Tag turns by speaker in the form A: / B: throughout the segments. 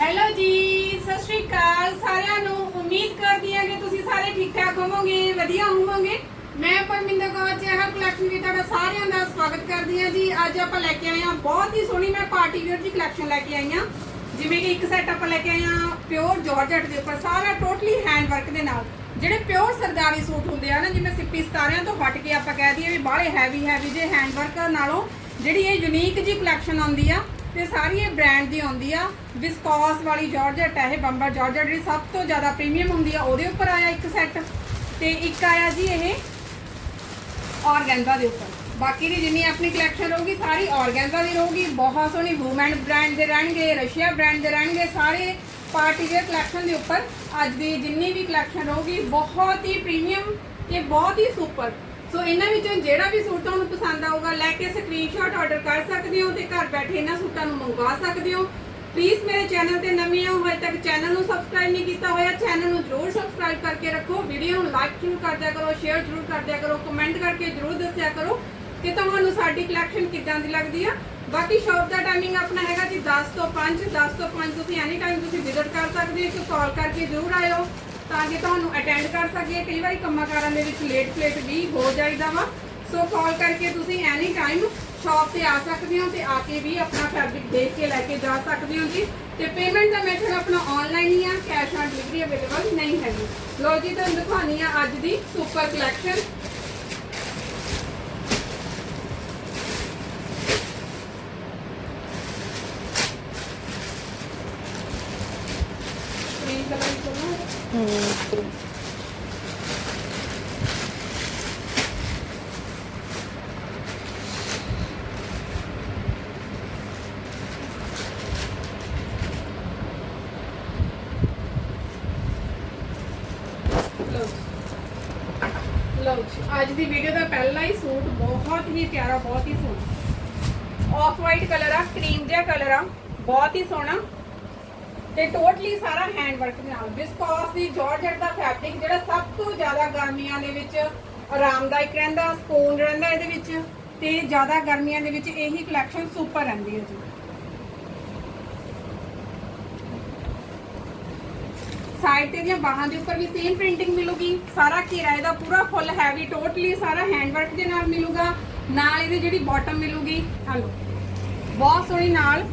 A: Hello ਜੀ, ਸਤਿ ਸ਼੍ਰੀ ਅਕਾਲ ਸਾਰਿਆਂ ਨੂੰ। ਉਮੀਦ ਕਰਦੀ ਹਾਂ ਕਿ ਤੁਸੀਂ ਸਾਰੇ ਠੀਕ ਠਾਕ ਹੋਵੋਗੇ, ਵਧੀਆ ਹੋਵੋਗੇ। ਮੈਂ ਪਰਮਿੰਦਰ ਕੌਰ ਚਹਿਲ ਕਲੈਕਸ਼ਨ ਵਿੱਚ ਤੁਹਾਡਾ ਸਾਰਿਆਂ ਦਾ ਸਵਾਗਤ ਕਰਦੀ ਹਾਂ ਜੀ। ਅੱਜ ਆਪਾਂ ਲੈ ਕੇ ਆਏ ਹਾਂ ਬਹੁਤ ਹੀ ਸੋਹਣੀ ਮੈਂ ਪਾਰਟੀ ਵੇਅਰ ਦੀ ਕਲੈਕਸ਼ਨ ਲੈ ਕੇ ਆਈ ਹਾਂ। ਜਿਵੇਂ ਕਿ ਇੱਕ ਸੈੱਟ ਆਪਾਂ ਲੈ ਕੇ ਆਏ ਹਾਂ ਪਿਓਰ ਜਾਰਜਟ ਦੇ ਉੱਪਰ, ਸਾਰਾ ਟੋਟਲੀ ਹੈਂਡ ਵਰਕ ਦੇ ਨਾਲ। ਜਿਹੜੇ ਪਿਓਰ ਸਰਦਾਰੀ ਸੂਟ ਹੁੰਦੇ ਆ ਨਾ, ਜਿਵੇਂ ਸਿੱਪੀ ਸਤਾਰਿਆਂ ਤੋਂ ਹਟ ਕੇ ਆਪਾਂ ਕਹਿ ਦਈਏ ਵੀ ਬਾਹਲੇ ਹੈਵੀ ਹੈਵੀ ਜੇ ਹੈਂਡ ਵਰਕ ਨਾਲੋਂ, ਜਿਹੜੀ ਇਹ ਯੂਨੀਕ ਜੀ ਕਲੈਕਸ਼ਨ ਆਉਂਦੀ ਆ ਤੇ ਸਾਰੀ ਇਹ ਬ੍ਰਾਂਡ ਦੀ ਆਉਂਦੀ ਆ। ਵਿਸਕੋਸ ਵਾਲੀ ਜਾਰਜਟ ਹੈ ਇਹ ਬੰਬਰ ਜਾਰਜਟ ਜਿਹੜੀ ਸਭ ਤੋਂ ਜ਼ਿਆਦਾ ਪ੍ਰੀਮੀਅਮ ਹੁੰਦੀ ਆ, ਉਹਦੇ ਉੱਪਰ ਆਇਆ ਇੱਕ ਸੈੱਟ ਤੇ ਇੱਕ ਆਇਆ ਜੀ ਇਹ ਔਰਗੈਂਜ਼ਾ ਦੇ ਉੱਪਰ। ਬਾਕੀ ਦੀ ਜਿੰਨੀ ਆਪਣੀ ਕਲੈਕਸ਼ਨ ਰਹੂਗੀ, ਸਾਰੀ ਔਰਗੈਂਜ਼ਾ ਦੀ ਰਹੂਗੀ। ਬਹੁਤ ਸੋਹਣੀ ਵੂਮਨ ਬ੍ਰਾਂਡ ਦੇ ਰਹਿਣਗੇ, ਰਸ਼ੀਆ ਬ੍ਰਾਂਡ ਦੇ ਰਹਿਣਗੇ, ਸਾਰੇ ਪਾਰਟੀ ਦੇ ਕਲੈਕਸ਼ਨ ਦੇ ਉੱਪਰ। ਅੱਜ ਦੀ ਜਿੰਨੀ ਵੀ ਕਲੈਕਸ਼ਨ ਰਹੂਗੀ, ਬਹੁਤ ਹੀ ਪ੍ਰੀਮੀਅਮ ਤੇ ਬਹੁਤ ਹੀ ਸੁਪਰ ਸੋ ਇਹਨਾਂ ਵਿੱਚੋਂ ਜਿਹੜਾ ਵੀ ਸੂਟ ਤੁਹਾਨੂੰ ਪਸੰਦ ਆਊਗਾ, ਲੈ ਕੇ ਸਕਰੀਨਸ਼ਾਟ ਆਰਡਰ ਕਰ ਸਕਦੇ ਹੋ ਤੇ ਘਰ ਬੈਠੇ ਇਹਨਾਂ ਸੂਟਾਂ ਨੂੰ ਮੰਗਵਾ ਸਕਦੇ ਹੋ। ਪਲੀਜ਼ ਮੇਰੇ ਚੈਨਲ ਤੇ ਨਵੇਂ ਹੋ ਹੋਏ ਤੱਕ ਚੈਨਲ ਨੂੰ ਸਬਸਕ੍ਰਾਈਬ ਨਹੀਂ ਕੀਤਾ ਹੋਇਆ ਚੈਨਲ ਨੂੰ ਜਰੂਰ ਸਬਸਕ੍ਰਾਈਬ ਕਰਕੇ ਰੱਖੋ। ਵੀਡੀਓ ਨੂੰ ਲਾਈਕ ਜ਼ਰੂਰ ਕਰ ਦਿਆ ਕਰੋ ਸ਼ੇਅਰ ਜ਼ਰੂਰ ਕਰ ਦਿਆ ਕਰੋ ਕਮੈਂਟ ਕਰਕੇ ਜ਼ਰੂਰ ਦੱਸਿਆ ਕਰੋ ਕਿ ਤੁਹਾਨੂੰ ਸਾਡੀ ਕਲੈਕਸ਼ਨ ਕਿੱਦਾਂ ਦੀ ਲੱਗਦੀ ਆ। ਬਾਕੀ ਸ਼ਾਪ ਦਾ ਟਾਈਮਿੰਗ ਆਪਣਾ ਹੈਗਾ ਜੀ 10 ਤੋਂ 5 10 ਤੋਂ 5 ਤੁਸੀਂ ਐਨੀ ਟਾਈਮ ਤੁਸੀਂ ਵਿਜ਼ਿਟ ਕਰ ਸਕਦੇ ਹੋ, ਇੱਕ ਕਾਲ ਕਰਕੇ ਜ਼ਰੂਰ ਆਇਓ। ਤਾਂ ਕਿ ਤੁਹਾਨੂੰ ਅਟੈਂਡ ਕਰ ਸਕੀਏ। ਕਈ ਵਾਰੀ ਕੰਮਾਂ ਕਾਰਾਂ ਦੇ ਵਿੱਚ ਲੇਟ ਫਲੇਟ ਵੀ ਹੋ ਜਾਈਦਾ ਵਾ। ਸੋ ਕਾਲ ਕਰਕੇ ਤੁਸੀਂ ਐਨੀ ਟਾਈਮ ਸ਼ਾਪ ਤੇ ਆ ਸਕਦੇ ਹੋ ਤੇ ਆ ਕੇ ਵੀ ਆਪਣਾ ਫੈਬਰਿਕ ਦੇਖ ਕੇ ਲੈ ਕੇ ਜਾ ਸਕਦੇ ਹੋ ਜੀ। ਤੇ ਪੇਮੈਂਟ ਦਾ ਮੈਥਡ ਆਪਣਾ ਆਨਲਾਈਨ ਹੀ ਆ। ਕੈਸ਼ ਔਨ ਡਿਲੀਵਰੀ ਅਵੇਲੇਬਲ ਨਹੀਂ ਹੈਗੀ। ਲੋ ਜੀ, ਤੁਹਾਨੂੰ ਦਿਖਾਉਣੀ ਆ ਅੱਜ ਦੀ ਸੁਪਰ ਕਲੈਕਸ਼ਨ ਗ੍ਰੀਨ ਕਲਰ ਦੀ ਕੋਲ ਲਓ ਜੀ। ਲਓ ਜੀ ਅੱਜ ਦੀ ਵੀਡੀਓ ਦਾ ਪਹਿਲਾ ਹੀ ਸੂਟ ਬਹੁਤ ਹੀ ਪਿਆਰਾ, ਬਹੁਤ ਹੀ ਸੋਹਣਾ। ਆਫ ਵਾਈਟ ਕਲਰ ਆ ਕਰੀਮ ਜਿਹਾ ਕਲਰ ਆ, ਬਹੁਤ ਹੀ ਸੋਹਣਾ। ਤੇ ਟੋਟਲੀ ਸਾਰਾ ਹੈਂਡ ਵਰਕ ਨਾਲ। ਵਿਸਕੋਸ ਦੀ ਜਾਰਜਟ ਦਾ ਫੈਬਰਿਕ ਜਿਹੜਾ ਸਭ ਤੋਂ ਜ਼ਿਆਦਾ ਗਰਮੀਆਂ ਦੇ ਵਿੱਚ ਆਰਾਮਦਾਇਕ ਰਹਿੰਦਾ, ਸਕੂਨ ਰਹਿੰਦਾ ਇਹਦੇ ਵਿੱਚ, ਤੇ ਜ਼ਿਆਦਾ ਗਰਮੀਆਂ ਦੇ ਵਿੱਚ ਇਹੀ ਕਲੈਕਸ਼ਨ ਸੁਪਰ ਰਹਿੰਦੀ ਹੈ ਜੀ। ਸਾਈਡ ਤੇ ਦੀਆਂ ਬਾਹਾਂ ਦੇ ਉੱਪਰ ਵੀ ਸੇਮ ਪ੍ਰਿੰਟਿੰਗ ਮਿਲੂਗੀ। ਸਾਰਾ ਘੇਰਾ ਇਹਦਾ ਪੂਰਾ ਫੁੱਲ ਹੈਵੀ ਟੋਟਲੀ ਸਾਰਾ ਹੈਂਡ ਵਰਕ ਦੇ ਨਾਲ ਮਿਲੂਗਾ। ਨਾਲ ਇਹਦੀ ਜਿਹੜੀ ਬਾਟਮ ਮਿਲੂਗੀ ਹਲੋ ਬਹੁਤ ਸੋਹਣੀ ਨਾਲ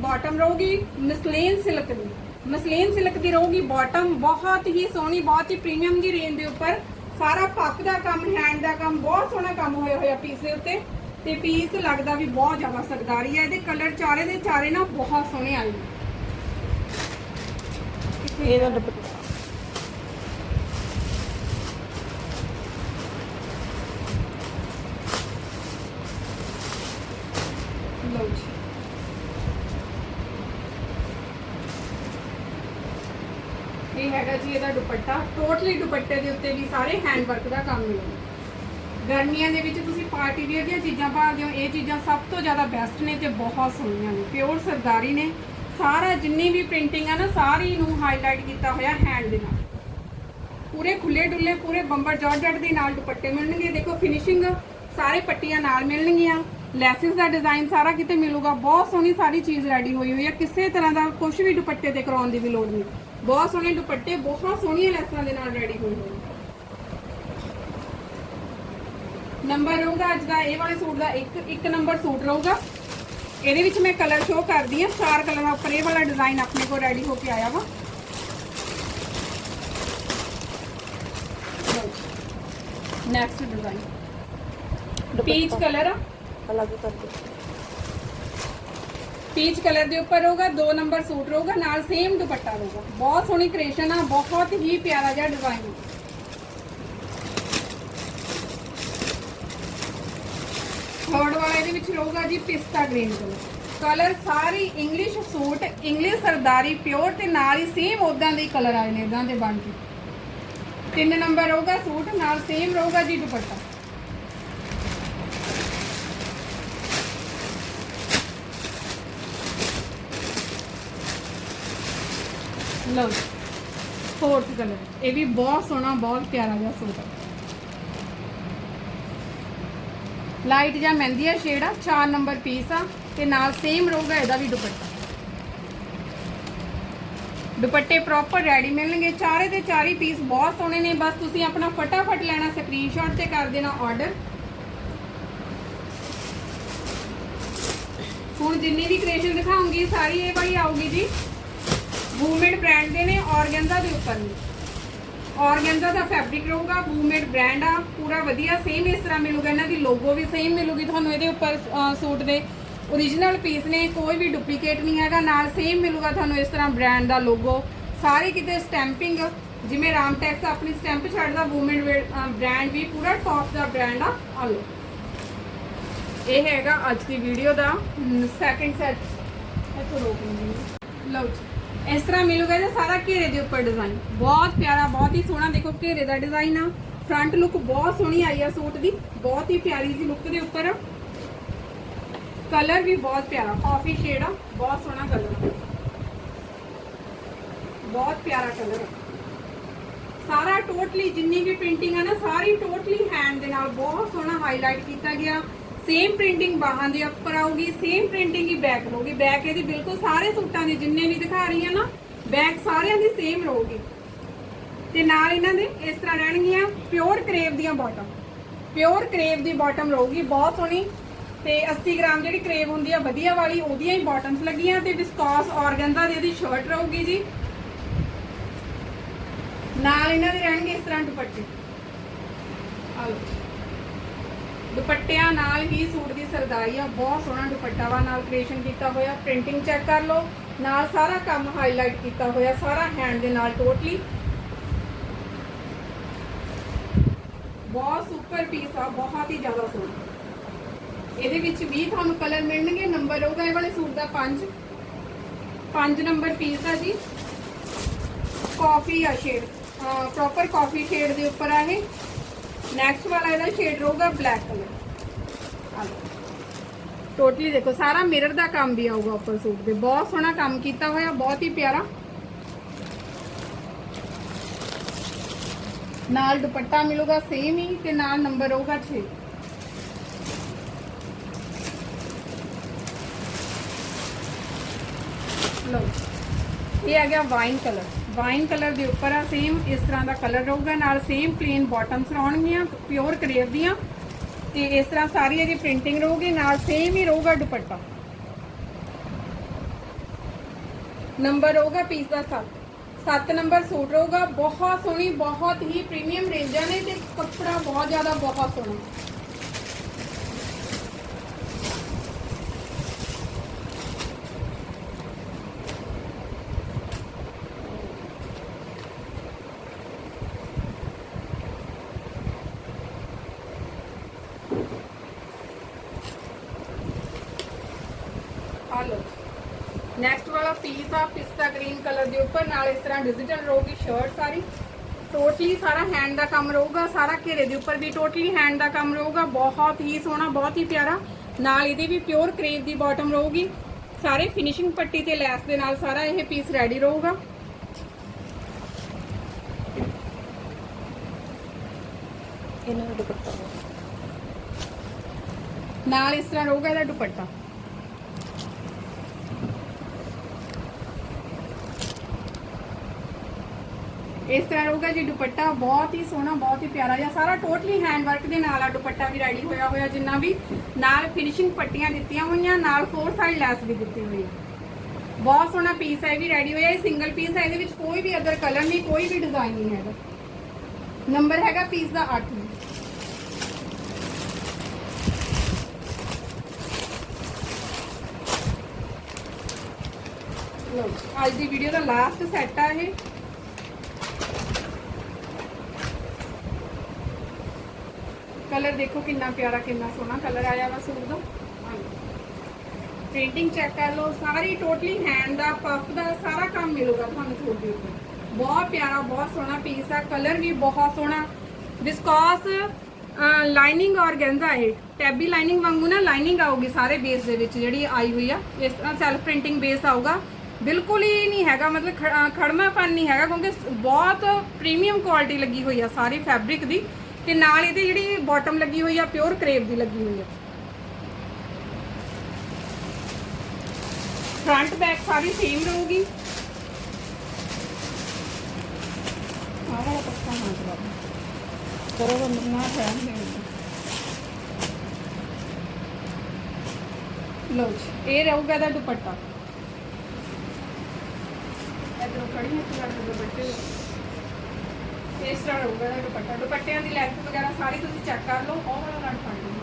A: ਬਾਟਮ ਰਹੂਗੀ, ਮਸਲੀਨ ਸਿਲਕ ਦੀ। ਮਸਲੀਨ ਸਿਲਕ ਦੀ ਰਹੂਗੀ ਬਾਟਮ ਬਹੁਤ ਹੀ ਸੋਹਣੀ, ਬਹੁਤ ਹੀ ਪ੍ਰੀਮੀਅਮ ਦੀ ਰੇਂਜ ਦੇ ਉੱਪਰ। ਸਾਰਾ ਪੱਪ ਦਾ ਕੰਮ ਹੈਂਡ ਦਾ ਕੰਮ, ਬਹੁਤ ਸੋਹਣਾ ਕੰਮ ਹੋਇਆ ਹੋਇਆ ਪੀਸ ਦੇ ਉੱਤੇ। ਤੇ ਪੀਸ ਲੱਗਦਾ ਵੀ ਬਹੁਤ ਜ਼ਿਆਦਾ ਸਰਦਾਰੀ ਹੈ ਇਹਦੇ ਕਲਰ ਚਾਰੇ ਦੇ ਚਾਰੇ ਨਾ ਬਹੁਤ ਸੋਹਣੇ ਆਏ ਨੇ
B: ਇਹਦਾ ਦੁਪੱਟਾ
A: ਲਓ ਜੀ। ਇਹ ਹੈਗਾ ਜੀ ਇਹਦਾ ਦੁਪੱਟਾ। ਟੋਟਲੀ ਦੁਪੱਟੇ ਦੇ ਉੱਤੇ ਵੀ ਸਾਰੇ ਹੈਂਡ ਵਰਕ ਦਾ ਕੰਮ ਮਿਲਦਾ ਗਰਮੀਆਂ ਦੇ ਵਿੱਚ ਤੁਸੀਂ ਪਾਰਟੀ ਵੇਅਰ ਦੀਆਂ ਚੀਜ਼ਾਂ ਭਾਲਦੇ ਹੋ, ਇਹ ਚੀਜ਼ਾਂ ਸਭ ਤੋਂ ਜ਼ਿਆਦਾ ਬੈਸਟ ਨੇ ਤੇ ਬਹੁਤ ਸੋਹਣੀਆਂ ਨੇ। ਪਿਓਰ ਸਰਦਾਰੀ ਨੇ। ਸਾਰਾ ਜਿੰਨੀ ਵੀ ਪ੍ਰਿੰਟਿੰਗ ਆ ਨਾ, ਸਾਰੀ ਨੂੰ ਹਾਈਲਾਈਟ ਕੀਤਾ ਹੋਇਆ ਹੈਂਡ ਦੇ ਨਾਲ। ਪੂਰੇ ਖੁੱਲੇ ਡੁੱਲੇ, ਪੂਰੇ ਬੰਬਰ ਜਾਰਜਟ ਦੇ ਨਾਲ ਦੁਪੱਟੇ ਮਿਲਣਗੇ। ਦੇਖੋ ਫਿਨਿਸ਼ਿੰਗ ਸਾਰੇ ਪੱਟੀਆਂ ਨਾਲ ਮਿਲਣਗੀਆਂ। ਲੈਸਿਸ ਦਾ ਡਿਜ਼ਾਈਨ ਸਾਰਾ ਕਿਤੇ ਮਿਲੂਗਾ। ਬਹੁਤ ਸੋਹਣੀ ਸਾਰੀ ਚੀਜ਼ ਰੈਡੀ ਹੋਈ ਹੋਈ ਹੈ ਕਿਸੇ ਤਰ੍ਹਾਂ ਦਾ ਕੁਝ ਵੀ ਦੁਪੱਟੇ ਤੇ ਕਰਾਉਣ ਦੀ ਵੀ ਲੋੜ ਨਹੀਂ। ਬਹੁਤ ਸੋਹਣੇ ਦੁਪੱਟੇ, ਬਹੁਤ ਸੋਹਣੀਆਂ ਲੈਸਾਂ ਦੇ ਨਾਲ ਰੈਡੀ ਹੋਈ ਹੋਈ ਨੰਬਰ ਰਹੂਗਾ ਅੱਜ ਦਾ, ਇਹ ਵਾਲੇ ਸੂਟ ਦਾ ਇੱਕ ਇੱਕ ਨੰਬਰ ਸੂਟ ਰਹੂਗਾ। ਇਹਦੇ ਵਿੱਚ ਮੈਂ ਕਲਰ ਸ਼ੋ ਕਰਦੀ ਆ ਚਾਰ ਕਲਰਾਂ ਉੱਪਰ ਇਹ ਵਾਲਾ ਡਿਜ਼ਾਈਨ ਆਪਣੇ ਕੋਲ ਰੈਡੀ ਹੋ ਕੇ ਆਇਆ ਵਾ। ਨੈਕਸਟ ਡਿਜ਼ਾਈਨ ਪੀਚ ਕਲਰ
B: ਅਲੱਗ ਕਰ ਦੇ
A: ਪੀਚ ਕਲਰ ਦੇ ਉੱਪਰ ਰਹੂਗਾ ਦੋ ਨੰਬਰ ਸੂਟ ਰਹੂਗਾ ਨਾਲ ਸੇਮ ਦੁਪੱਟਾ ਰਹੂਗਾ। ਬਹੁਤ ਸੋਹਣੀ ਕ੍ਰੀਏਸ਼ਨ ਆ ਬਹੁਤ ਹੀ ਪਿਆਰਾ ਜਿਹਾ ਡਿਜ਼ਾਈਨ ਥਰਡ ਵਾਲਾ ਇਹਦੇ ਵਿੱਚ ਰਹੂਗਾ ਜੀ ਪਿਸਤਾ ਗ੍ਰੀਨ ਕਲਰ। ਕਲਰ ਸਾਰੀ ਇੰਗਲਿਸ਼ ਸੂਟ ਇੰਗਲਿਸ਼ ਸਰਦਾਰੀ ਪਿਓਰ ਤੇ ਨਾਲ ਹੀ ਸੇਮ ਉਦਾਂ ਦੇ ਕਲਰ ਆਏ ਨੇ ਇਦਾਂ ਦੇ ਬਣ ਕੇ। ਤਿੰਨ ਨੰਬਰ ਰਹੂਗਾ ਸੂਟ, ਨਾਲ ਸੇਮ ਰਹੂਗਾ ਜੀ ਦੁਪੱਟਾ। ਲਓ ਫੋਰਥ ਕਲਰ ਇਹ ਵੀ ਬਹੁਤ ਸੋਹਣਾ, ਬਹੁਤ ਪਿਆਰਾ ਜਿਹਾ ਸੂਟ ਹੈ। ਲਾਈਟ ਜਾਂ ਮਹਿੰਦੀ ਆ ਸ਼ੇਡ ਆ 4 ਨੰਬਰ ਪੀਸ ਆ ਤੇ ਨਾਲ ਸੇਮ ਰਹੂਗਾ ਇਹਦਾ ਵੀ ਦੁਪੱਟਾ। ਦੁਪੱਟੇ ਪ੍ਰੋਪਰ ਰੈਡੀ ਮਿਲਣਗੇ। ਚਾਰੇ ਦੇ ਚਾਰੇ ਪੀਸ ਬਹੁਤ ਸੋਹਣੇ ਨੇ। ਬਸ ਤੁਸੀਂ ਆਪਣਾ ਫਟਾਫਟ ਲੈਣਾ ਸਕਰੀਨਸ਼ਾਟ ਤੇ ਕਰ ਦੇਣਾ ਆਰਡਰ ਹੁਣ ਜਿੰਨੀ ਵੀ ਕ੍ਰੀਏਸ਼ਨ ਦਿਖਾਉਂਗੀ, ਸਾਰੀ ਇਹ ਵਾਲੀ ਆਊਗੀ ਜੀ। ਵੂਮੇਡ ਬ੍ਰਾਂਡ ਦੇ ਨੇ, ਔਰਗੈਂਜ਼ਾ ਦੇ ਉੱਪਰ ਨੇ ਔਰਗੈਂਜ਼ਾ ਦਾ ਫੈਬਰਿਕ ਰਹੂਗਾ ਵੂਮੇਡ ਬ੍ਰਾਂਡ ਆ, ਪੂਰਾ ਵਧੀਆ ਸੇਮ ਇਸ ਤਰ੍ਹਾਂ ਮਿਲੂਗਾ, ਇਹਨਾਂ ਦੀ ਲੋਗੋ ਵੀ ਸੇਮ ਮਿਲੂਗੀ ਤੁਹਾਨੂੰ ਇਹਦੇ ਉੱਪਰ ਸੂਟ ਦੇ। origignal ਪੀਸ ਨੇ, ਕੋਈ ਵੀ ਡੁਪਲੀਕੇਟ ਨਹੀਂ ਹੈਗਾ, ਨਾਲ ਸੇਮ ਮਿਲੂਗਾ ਤੁਹਾਨੂੰ ਇਸ ਤਰ੍ਹਾਂ ਬ੍ਰਾਂਡ ਦਾ ਲੋਗੋ ਸਾਰੇ ਕਿਤੇ ਸਟੈਂਪਿੰਗ ਜਿਵੇਂ ਰਾਮਟੈਕਸ ਆਪਣੀ ਸਟੈਂਪ ਛੱਡਦਾ ਵੂਮੇਡ ਬ੍ਰਾਂਡ ਵੀ ਪੂਰਾ ਟੌਪ ਦਾ ਬ੍ਰਾਂਡ ਆ ਆ ਲਓ। ਇਹ ਹੈਗਾ ਅੱਜ ਦੀ ਵੀਡੀਓ ਦਾ ਸੈਕੰਡ ਸੈਟ ਇੱਥੋਂ ਰੋਕ ਲੈਂਦੀ ਲਓ ਜੀ। ਇਸ ਤਰ੍ਹਾਂ ਮਿਲੂਗਾ ਇਹ ਸਾਰਾ ਘੇਰੇ ਦੇ ਉੱਪਰ ਡਿਜ਼ਾਈਨ ਬਹੁਤ ਪਿਆਰਾ, ਬਹੁਤ ਹੀ ਸੋਹਣਾ। ਦੇਖੋ, ਘੇਰੇ ਦਾ ਡਿਜ਼ਾਈਨ ਆ। ਫਰੰਟ ਲੁੱਕ ਬਹੁਤ ਸੋਹਣੀ ਆਈ ਆ ਸੂਟ ਦੀ। ਬਹੁਤ ਹੀ ਪਿਆਰੀ ਜੀ ਲੁੱਕ ਦੇ ਉੱਪਰ। ਕਲਰ ਵੀ ਬਹੁਤ ਪਿਆਰਾ। ਕਾਫੀ ਸ਼ੇਡ ਆ। ਬਹੁਤ ਸੋਹਣਾ ਕਲਰ ਬਹੁਤ ਪਿਆਰਾ ਕਲਰ ਸਾਰਾ ਟੋਟਲੀ ਜਿੰਨੀ ਵੀ ਪ੍ਰਿੰਟਿੰਗ ਆ ਨਾ, ਸਾਰੀ ਟੋਟਲੀ ਹੈਂਡ ਦੇ ਨਾਲ ਬਹੁਤ ਸੋਹਣਾ ਹਾਈਲਾਈਟ ਕੀਤਾ ਗਿਆ। ਸੇਮ ਪ੍ਰਿੰਟਿੰਗ ਬਾਹਾਂ ਦੇ ਉੱਪਰ ਆਊਗੀ ਸੇਮ ਪ੍ਰਿੰਟਿੰਗ ਹੀ ਬੈਕ ਰਹੂਗੀ ਬੈਕ ਇਹਦੀ ਬਿਲਕੁਲ ਸਾਰੇ ਸੂਟਾਂ ਦੀ ਜਿੰਨੇ ਵੀ ਦਿਖਾ ਰਹੀ ਹਾਂ ਨਾ ਬੈਕ ਸਾਰਿਆਂ ਦੀ ਸੇਮ ਰਹੂਗੀ। ਤੇ ਨਾਲ ਇਹਨਾਂ ਦੇ ਇਸ ਤਰ੍ਹਾਂ ਰਹਿਣਗੀਆਂ ਪਿਓਰ ਕਰੇਵ ਦੀਆਂ ਬਾਟਮ ਪਿਓਰ ਕਰੇਵ ਦੀ ਬਾਟਮ ਰਹੂਗੀ, ਬਹੁਤ ਸੋਹਣੀ। ਤੇ 80 ਗ੍ਰਾਮ ਜਿਹੜੀ ਕਰੇਵ ਹੁੰਦੀ ਆ, ਵਧੀਆ ਵਾਲੀ, ਉਹਦੀਆਂ ਹੀ ਬਾਟਮਸ ਲੱਗੀਆਂ ਤੇ ਵਿਸਕੋਸ ਆਰਗੈਂਜ਼ਾ ਦੀ ਇਹਦੀ ਸ਼ਰਟ ਰਹੂਗੀ ਜੀ। ਨਾਲ ਇਹਨਾਂ ਦੇ ਰਹਿਣਗੇ ਇਸ ਤਰ੍ਹਾਂ ਦੁਪੱਟੇ। ਆ ਦੁਪੱਟਿਆਂ ਨਾਲ ਹੀ ਸੂਟ ਦੀ ਸਰਦਾਈ ਆ, ਬਹੁਤ ਸੋਹਣਾ ਦੁਪੱਟਾ ਵਾ, ਨਾਲ ਕ੍ਰੀਏਸ਼ਨ ਕੀਤਾ ਹੋਇਆ ਪ੍ਰਿੰਟਿੰਗ ਚੈੱਕ ਕਰ ਲਓ, ਨਾਲ ਸਾਰਾ ਕੰਮ ਹਾਈਲਾਈਟ ਕੀਤਾ ਹੋਇਆ, ਸਾਰਾ ਹੈਂਡ ਦੇ ਨਾਲ ਟੋਟਲੀ ਬਹੁਤ ਸੁਪਰ ਪੀਸ ਆ, ਬਹੁਤ ਹੀ ਜ਼ਿਆਦਾ ਸੋਹਣਾ। ਇਹਦੇ ਵਿੱਚ ਵੀ ਤੁਹਾਨੂੰ ਕਲਰ ਮਿਲਣਗੇ ਨੰਬਰ ਹੋਊਗਾ ਇਹ ਵਾਲੇ ਸੂਟ ਦਾ 5 5 ਨੰਬਰ ਪੀਸ ਆ ਜੀ। ਕਾਫੀ ਆ ਸ਼ੇਡ ਪ੍ਰੋਪਰ ਕਾਫੀ ਸ਼ੇਡ ਦੇ ਉੱਪਰ ਆ ਇਹ। ਨੈਕਸਟ ਵਾਲਾ ਇਹਦਾ ਸ਼ੇਡ ਰਹੂਗਾ ਬਲੈਕ ਕਲਰ ਟੋਟਲੀ ਦੇਖੋ, ਸਾਰਾ ਮਿਰਰ ਦਾ ਕੰਮ ਵੀ ਆਊਗਾ ਉੱਪਰ ਸੂਟ ਦੇ ਬਹੁਤ ਸੋਹਣਾ ਕੰਮ ਕੀਤਾ ਹੋਇਆ, ਬਹੁਤ ਹੀ ਪਿਆਰਾ। ਨਾਲ ਦੁਪੱਟਾ ਮਿਲੂਗਾ ਸੇਮ ਹੀ ਤੇ ਨਾਲ ਨੰਬਰ ਰਹੂਗਾ 6 ਲਓ, ਇਹ ਆ ਗਿਆ ਵਾਈਨ ਕਲਰ ਵਾਈਨ ਕਲਰ ਦੇ ਉੱਪਰ ਆ ਸੇਮ ਇਸ ਤਰ੍ਹਾਂ ਦਾ ਕਲਰ ਰਹੂਗਾ, ਨਾਲ ਸੇਮ ਪਲੇਨ ਬਾਟਮਸ ਰਹਿਣਗੀਆਂ ਪਿਓਰ ਕਰੇਵ ਦੀਆਂ। ਤੇ ਇਸ ਤਰ੍ਹਾਂ ਸਾਰੀ ਇਹਦੀ ਪ੍ਰਿੰਟਿੰਗ ਰਹੂਗੀ, ਨਾਲ ਸੇਮ ਹੀ ਰਹੂਗਾ ਦੁਪੱਟਾ। ਨੰਬਰ ਹੋਊਗਾ ਪੀਸ ਦਾ 7 7 ਨੰਬਰ ਸੂਟ ਰਹੂਗਾ, ਬਹੁਤ ਸੋਹਣੀ, ਬਹੁਤ ਹੀ ਪ੍ਰੀਮੀਅਮ ਰੇਂਜਾਂ ਨੇ ਤੇ ਕੱਪੜਾ ਬਹੁਤ ਜ਼ਿਆਦਾ, ਬਹੁਤ ਸੋਹਣਾ ਆ ਲਓ ਨੈਕਸਟ ਵਾਲਾ ਪੀਸ ਆ ਪਿਸਤਾ ਗ੍ਰੀਨ ਕਲਰ ਦੇ ਉੱਪਰ ਨਾਲ ਇਸ ਤਰ੍ਹਾਂ ਡਿਜੀਟਲ ਰਹੂਗੀ ਸ਼ਰਟ ਸਾਰੀ। ਟੋਟਲੀ ਸਾਰਾ ਹੈਂਡ ਦਾ ਕੰਮ ਰਹੂਗਾ ਸਾਰਾ ਘੇਰੇ ਦੇ ਉੱਪਰ ਵੀ ਟੋਟਲੀ ਹੈਂਡ ਦਾ ਕੰਮ ਰਹੂਗਾ ਬਹੁਤ ਹੀ ਸੋਹਣਾ ਬਹੁਤ ਹੀ ਪਿਆਰਾ। ਨਾਲ ਇਹਦੇ ਵੀ ਪਿਓਰ ਕਰੇਵ ਦੀ ਬਾਟਮ ਰਹੂਗੀ। ਸਾਰੇ ਫਿਨਿਸ਼ਿੰਗ ਪੱਟੀ ਤੇ ਲੈਸ ਦੇ ਨਾਲ ਸਾਰਾ ਇਹ ਪੀਸ ਰੈਡੀ ਰਹੂਗਾ।
B: ਇਹਨਾਂ ਦਾ ਦੁਪੱਟਾ।
A: ਨਾਲ ਇਸ ਤਰ੍ਹਾਂ ਰਹੂਗਾ ਇਹਦਾ ਦੁਪੱਟਾ। ਇਸ ਤਰ੍ਹਾਂ ਰਹੂਗਾ ਜੀ ਦੁਪੱਟਾ ਬਹੁਤ ਹੀ ਸੋਹਣਾ, ਬਹੁਤ ਹੀ ਪਿਆਰਾ ਜਿਹਾ, ਸਾਰਾ ਟੋਟਲੀ ਹੈਂਡ ਵਰਕ ਦੇ ਨਾਲ ਆ ਦੁਪੱਟਾ ਵੀ ਰੈਡੀ ਹੋਇਆ ਹੋਇਆ, ਜਿੰਨਾ ਵੀ ਨਾਲ ਫਿਨਿਸ਼ਿੰਗ ਪੱਟੀਆਂ ਦਿੱਤੀਆਂ ਹੋਈਆਂ, ਨਾਲ ਫੋਰ ਸਾਈਡ ਲੈਸ ਵੀ ਦਿੱਤੀ ਹੋਈ। ਹੈ ਬਹੁਤ ਸੋਹਣਾ ਪੀਸ ਹੈ, ਇਹ ਵੀ ਰੈਡੀ ਹੋਇਆ, ਇਹ ਸਿੰਗਲ ਪੀਸ ਹੈ, ਇਹਦੇ ਵਿੱਚ ਕੋਈ ਵੀ ਅਦਰ ਕਲਰ ਨਹੀਂ, ਕੋਈ ਵੀ ਡਿਜ਼ਾਈਨ ਨਹੀਂ ਹੈਗਾ। ਨੰਬਰ ਹੈਗਾ ਪੀਸ ਦਾ 8 ਲਓ, ਅੱਜ ਦੀ ਵੀਡੀਓ ਦਾ ਲਾਸਟ ਸੈੱਟ ਆ ਇਹ। ਕਲਰ ਦੇਖੋ ਕਿੰਨਾ ਪਿਆਰਾ, ਕਿੰਨਾ ਸੋਹਣਾ ਕਲਰ ਆਇਆ ਵਾ ਸੂਟ ਦਾ। ਪ੍ਰਿੰਟਿੰਗ ਚੈੱਕ ਕਰ ਲਓ, ਸਾਰੀ ਟੋਟਲੀ ਹੈਂਡ ਦਾ ਪਫ ਦਾ, ਸਾਰਾ ਕੰਮ ਮਿਲੂਗਾ ਤੁਹਾਨੂੰ ਸੂਟ ਦੇ ਉੱਪਰ ਬਹੁਤ ਪਿਆਰਾ, ਬਹੁਤ ਸੋਹਣਾ ਪੀਸ ਆ, ਕਲਰ ਵੀ ਬਹੁਤ ਸੋਹਣਾ। ਵਿਸਕੋਸ ਲਾਈਨਿੰਗ ਔਰਗੈਂਜ਼ਾ ਇਹ ਟੈਬੀ ਲਾਈਨਿੰਗ ਵਾਂਗੂ ਨਾ ਲਾਈਨਿੰਗ ਆਊਗੀ ਸਾਰੇ ਬੇਸ ਦੇ ਵਿੱਚ ਜਿਹੜੀ ਆਈ ਹੋਈ ਆ। ਇਸ ਤਰ੍ਹਾਂ ਸੈਲਫ ਪ੍ਰਿੰਟਿੰਗ ਬੇਸ ਆਊਗਾ। ਬਿਲਕੁਲ ਹੀ ਨਹੀਂ ਹੈਗਾ, ਮਤਲਬ ਖ- ਅਹ, ਖੜਮਾਪਨ ਨਹੀਂ ਹੈਗਾ, ਕਿਉਂਕਿ ਬਹੁਤ ਪ੍ਰੀਮੀਅਮ ਕੁਆਲਿਟੀ ਲੱਗੀ ਹੋਈ ਆ ਸਾਰੀ ਫੈਬਰਿਕ ਦੀ। ਤੇ ਨਾਲ ਇਹਦੀ ਜਿਹੜੀ ਬਾਟਮ ਲੱਗੀ ਹੋਈ ਆ ਪਿਓਰ ਕਰੇਪ ਦੀ ਲੱਗੀ ਹੋਈ ਆ। ਫਰੰਟ ਬੈਕ ਸਾਰੀ ਸੇਮ ਰਹੂਗੀ। ਆਹ ਇਹ ਰਹੂਗਾ ਦਾ ਦੁਪੱਟਾ। ਇਧਰੋਂ ਖੜੀ ਹੈ ਤੇ ਦੁਪੱਟੇ। ਇਸ ਤਰ੍ਹਾਂ ਰਹੂਗਾ ਇਹਦਾ ਦੁਪੱਟਾ। ਦੁਪੱਟਿਆਂ ਦੀ ਲੈਂਥ ਵਗੈਰਾ ਸਾਰੀ ਤੁਸੀਂ ਚੈੱਕ ਕਰ ਲਓ ਉਹ ਵਾਲਾ ਰੰਗ ਫੜ ਲਓ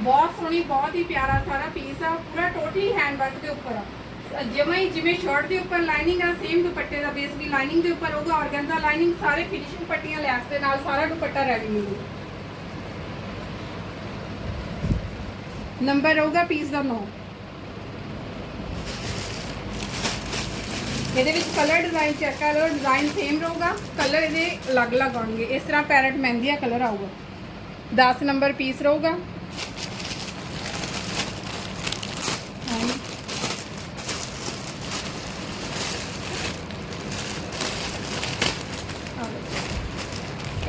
A: ਬਹੁਤ ਸੋਹਣੀ, ਬਹੁਤ ਹੀ ਪਿਆਰਾ ਸਾਰਾ ਪੀਸ ਆ, ਪੂਰਾ ਟੋਟਲੀ ਹੈਂਡ ਵਰਕ ਦੇ ਉੱਪਰ ਆ। ਜਿਵੇਂ ਹੀ, ਜਿਵੇਂ ਸ਼ਰਟ ਦੇ ਉੱਪਰ ਲਾਈਨਿੰਗ ਆ ਸੇਮ ਦੁਪੱਟੇ ਦਾ ਬੇਸ ਵੀ ਲਾਈਨਿੰਗ ਦੇ ਉੱਪਰ ਹੋਊਗਾ ਆਰਗੈਂਜ਼ਾ ਲਾਈਨਿੰਗ ਸਾਰੇ ਫਿਨਿਸ਼ਿੰਗ ਪੱਟੀਆਂ ਲੈਸ ਦੇ ਨਾਲ ਸਾਰਾ ਦੁਪੱਟਾ ਰੈਡੀ ਮਿਲੂਗਾ ਨੰਬਰ ਰਹੂਗਾ ਪੀਸ ਦਾ 9 ਇਹਦੇ ਵਿੱਚ ਕਲਰ ਡਿਜ਼ਾਈਨ ਚੈੱਕ ਕਰ ਲਓ ਡਿਜ਼ਾਈਨ ਸੇਮ ਰਹੂਗਾ ਕਲਰ ਇਹਦੇ ਅਲੱਗ-ਅਲੱਗ ਆਉਣਗੇ। ਇਸ ਤਰ੍ਹਾਂ ਪੈਰਟ ਮਹਿੰਦੀਆ ਕਲਰ ਆਊਗਾ। 10 ਨੰਬਰ ਪੀਸ ਰਹੂਗਾ।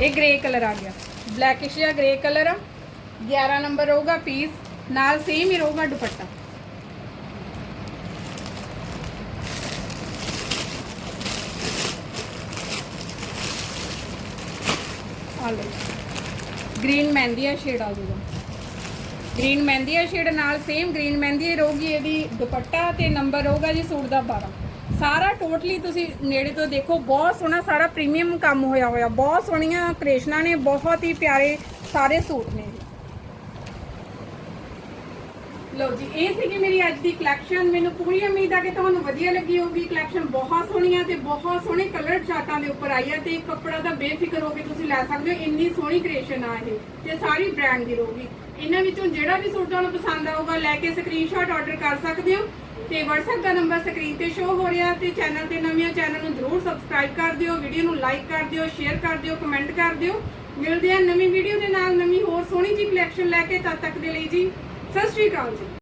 A: ਇਹ ਗ੍ਰੇ ਕਲਰ ਆ ਗਿਆ। ਬਲੈਕਿਸ਼ ਜਾਂ ਗ੍ਰੇ ਕਲਰ ਆ 11 ਨੰਬਰ ਰਹੂਗਾ ਪੀਸ ਨਾਲ ਸੇਮ ਹੀ ਰਹੂਗਾ ਦੁਪੱਟਾ। ਆ ਲਓ। ਗ੍ਰੀਨ ਮਹਿੰਦੀਆ ਸ਼ੇਡ ਆ ਜਾਊਗਾ। ਗ੍ਰੀਨ ਮਹਿੰਦੀਆ ਸ਼ੇਡ ਨਾਲ ਸੇਮ ਗ੍ਰੀਨ ਮਹਿੰਦੀ ਰਹੂਗੀ, ਇਹਦੀ ਦੁਪੱਟਾ ਤੇ ਨੰਬਰ ਰਹੂਗਾ ਜੀ ਸੂਟ ਦਾ 12 ਸਾਰਾ ਟੋਟਲੀ ਤੁਸੀਂ ਨੇੜੇ ਤੋਂ ਦੇਖੋ, ਬਹੁਤ ਸੋਹਣਾ ਸਾਰਾ ਪ੍ਰੀਮੀਅਮ ਕੰਮ ਹੋਇਆ ਹੋਇਆ। ਬਹੁਤ ਸੋਹਣੀਆਂ ਕ੍ਰੇਸ਼ਨਾਂ ਨੇ, ਬਹੁਤ ਹੀ ਪਿਆਰੇ ਸਾਰੇ ਸੂਟ ਨੇ ਇਹ। ਲਓ ਜੀ, ਇਹ ਸੀਗੀ ਮੇਰੀ ਅੱਜ ਦੀ ਕਲੈਕਸ਼ਨ ਮੈਨੂੰ ਪੂਰੀ ਉਮੀਦ ਆ ਕਿ ਤੁਹਾਨੂੰ ਵਧੀਆ ਲੱਗੀ ਹੋਊਗੀ। ਕਲੈਕਸ਼ਨ ਬਹੁਤ ਸੋਹਣੀ ਆ ਤੇ ਬਹੁਤ ਸੋਹਣੇ ਕਲਰਡ ਚਾਟਾਂ ਦੇ ਉੱਪਰ ਆਈ ਆ ਤੇ ਕੱਪੜਾ ਦਾ ਬੇਫਿਕਰ ਹੋ ਕੇ ਤੁਸੀਂ ਲੈ ਸਕਦੇ ਹੋ। ਇੰਨੀ ਸੋਹਣੀ ਕ੍ਰੀਏਸ਼ਨ ਆ ਇਹ ਤੇ ਸਾਰੀ ਬ੍ਰਾਂਡ ਦੀ ਰਹੂਗੀ। ਇਹਨਾਂ ਵਿੱਚੋਂ ਜਿਹੜਾ ਵੀ ਸੂਟ ਤੁਹਾਨੂੰ ਪਸੰਦ ਆਊਗਾ, ਲੈ ਕੇ ਸਕਰੀਨਸ਼ਾਟ ਆਰਡਰ ਕਰ ਸਕਦੇ ਹੋ ਤੇ WhatsApp ਦਾ ਨੰਬਰ ਸਕਰੀਨ ਤੇ ਸ਼ੋ ਹੋ ਰਿਹਾ ਤੇ ਚੈਨਲ ਤੇ ਨਵੀਆਂ ਚੈਨਲ ਨੂੰ ਜਰੂਰ ਸਬਸਕ੍ਰਾਈਬ ਕਰ ਦਿਓ ਵੀਡੀਓ ਨੂੰ ਲਾਈਕ ਕਰ ਦਿਓ ਸ਼ੇਅਰ ਕਰ ਦਿਓ ਕਮੈਂਟ ਕਰ ਦਿਓ। ਮਿਲਦੇ ਆ ਨਵੀਂ ਵੀਡੀਓ ਦੇ ਨਾਲ ਨਵੀਂ ਹੋਰ ਸੋਹਣੀ ਜੀ ਕਲੈਕਸ਼ਨ ਲੈ ਕੇ, ਤਦ ਤੱਕ ਦੇ ਲਈ ਜੀ ਸਤਿ ਸ਼੍ਰੀ ਅਕਾਲ ਜੀ।